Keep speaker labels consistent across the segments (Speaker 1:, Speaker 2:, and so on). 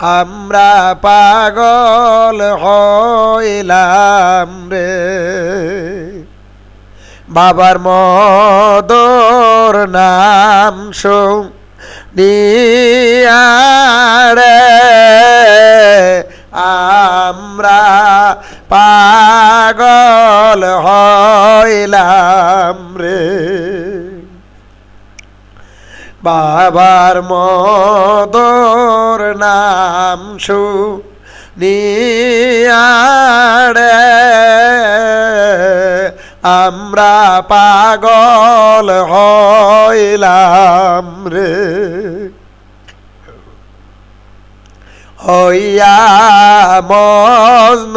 Speaker 1: আমরা পাগল হইলাম রে। বাবার মদর নাম শো নিয়ারে আমরা পাগল হইলাম রে। বাবার মদর নাম শু নিয়ারে আমরা পাগল হইলাম রে। হইয়া মজন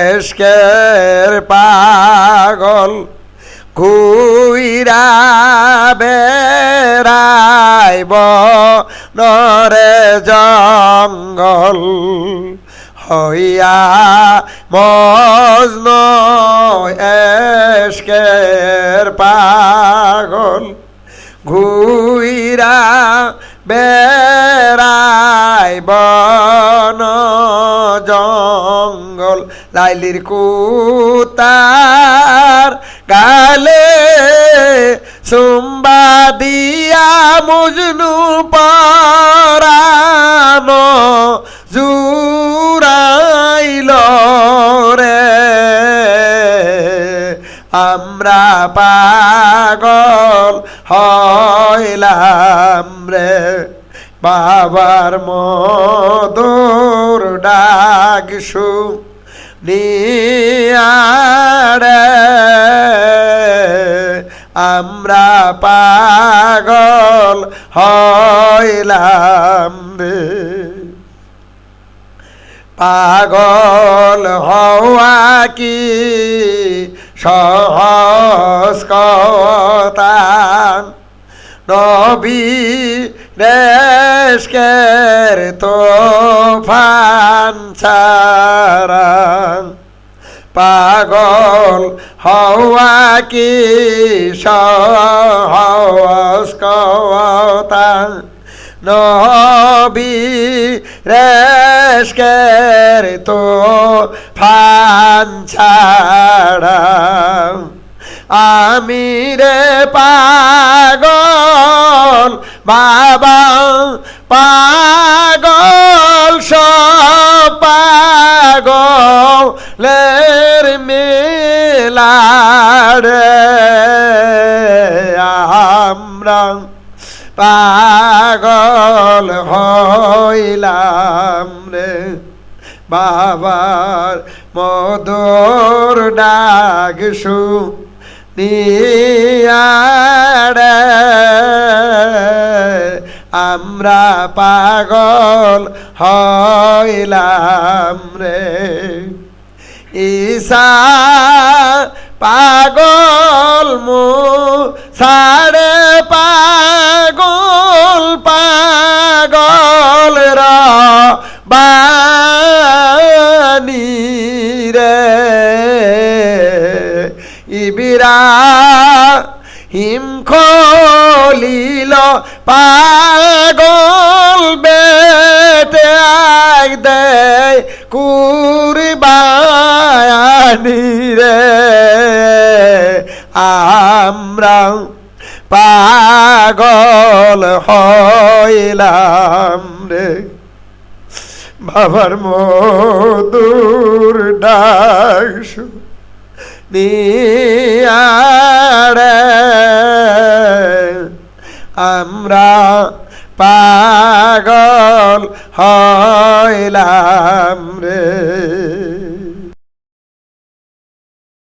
Speaker 1: এসকের পাগল কুইরা বেড়াইব নরে জঙ্গল হইয়া মজন এসকের পাগল। ঘুইরা বেড়াইব ন জঙ্গল লাইলির কুতার মুজনু পরানো জুরাইল রে। আমরা পাগল হইলাম রে। বাবার মধুর ডাকসু নিয়ারে আমরা পাগল হইলাম রে। পাগল হওয়া কি সহজ কথা? নবী রেশকের তোফান ছাড়ান পাগল হওয়া কি সহজ কথা? নবী রেশকের তো ফান ছাড়া আমি রে পাগল, বাবা পাগল মেলারে আমরা পাগল হইলাম রে। বাবার মধুর ডাক শু আমরা পাগল হইলাম রে। ঈশা, পাগল মু, সাড়ে পাগল পাগল র বানি রে। ইবিরা হিম খলিল পাগল বেটে আগ দেয় কুরবানি রে আমরা পাগল হইলাম রে। বাবার মধুর ডাকসু নিয়ারে আমরা পাগল হইলাম রে।